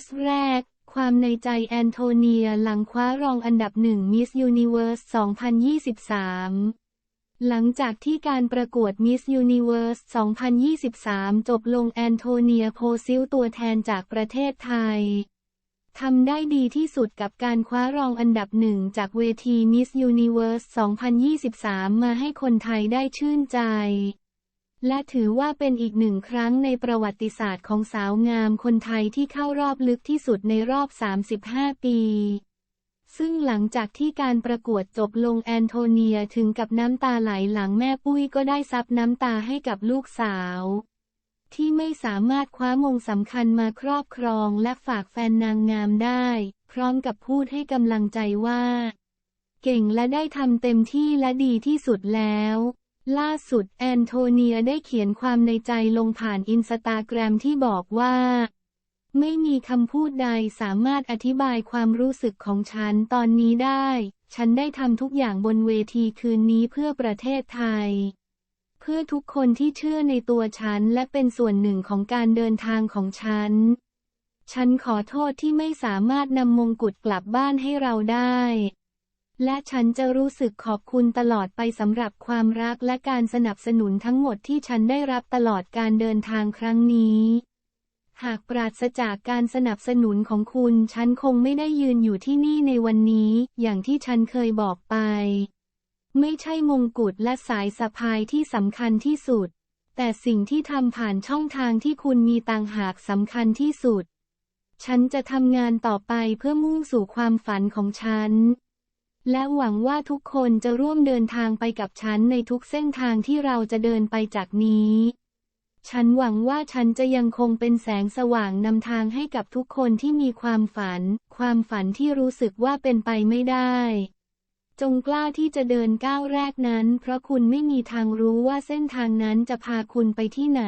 สต์แรก ความในใจแอนโทเนียหลังคว้ารองอันดับหนึ่งมิสยูนิเว r ร์ส 2023หลังจากที่การประกวดมิสยูนิเว r ร์ส2023 จบลงแอนโทเนียโพซิลตัวแทนจากประเทศไทย ทำได้ดีที่สุดกับการคว้ารองอันดับหนึ่งจากเวทีมิสยูนิเว r ร์ส2023 มาให้คนไทยได้ชื่นใจ และถือว่าเป็นอีกหนึ่งครั้งในประวัติศาสตร์ของสาวงามคนไทยที่เข้ารอบลึกที่สุดในรอบ 35 ปี ซึ่งหลังจากที่การประกวดจบลงแอนโทเนียถึงกับน้ำตาไหลหลังแม่ปุ้ยก็ได้ซับน้ำตาให้กับลูกสาว ที่ไม่สามารถคว้ามงสำคัญมาครอบครองและฝากแฟนนางงามได้ พร้อมกับพูดให้กำลังใจว่า เก่งและได้ทำเต็มที่และดีที่สุดแล้ว ล่าสุดแอนโทเนียได้เขียนความในใจลงผ่านอินสตาแกรมที่บอกว่า ไม่มีคำพูดใดสามารถอธิบายความรู้สึกของฉันตอนนี้ได้ ฉันได้ทำทุกอย่างบนเวทีคืนนี้เพื่อประเทศไทย เพื่อทุกคนที่เชื่อในตัวฉันและเป็นส่วนหนึ่งของการเดินทางของฉัน ฉันขอโทษที่ไม่สามารถนำมงกุฎกลับบ้านให้เราได้ และฉันจะรู้สึกขอบคุณตลอดไปสำหรับความรักและการสนับสนุนทั้งหมดที่ฉันได้รับตลอดการเดินทางครั้งนี้ หากปราศจากการสนับสนุนของคุณ ฉันคงไม่ได้ยืนอยู่ที่นี่ในวันนี้ อย่างที่ฉันเคยบอกไป ไม่ใช่มงกุฎและสายสะพายที่สำคัญที่สุด แต่สิ่งที่ทำผ่านช่องทางที่คุณมีต่างหากสำคัญที่สุด ฉันจะทำงานต่อไปเพื่อมุ่งสู่ความฝันของฉัน และหวังว่าทุกคนจะร่วมเดินทางไปกับฉันในทุกเส้นทางที่เราจะเดินไปจากนี้ ฉันหวังว่าฉันจะยังคงเป็นแสงสว่างนำทางให้กับทุกคนที่มีความฝัน ความฝันที่รู้สึกว่าเป็นไปไม่ได้ จงกล้าที่จะเดินก้าวแรกนั้น เพราะคุณไม่มีทางรู้ว่าเส้นทางนั้นจะพาคุณไปที่ไหน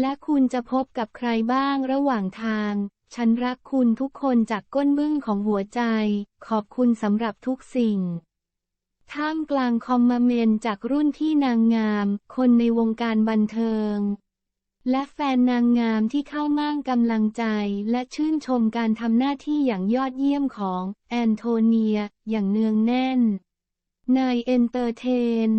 และคุณจะพบกับใครบ้างระหว่างทาง ฉันรักคุณทุกคนจากก้นบึ้งของหัวใจ ขอบคุณสำหรับทุกสิ่ง ท่ามกลางคอมเมนต์จากรุ่นพี่นางงาม คนในวงการบันเทิง และแฟนนางงามที่เข้ามั่งกำลังใจ และชื่นชมการทำหน้าที่อย่างยอดเยี่ยมของแอนโทเนีย อย่างเนืองแน่น นายเอนเตอร์เทน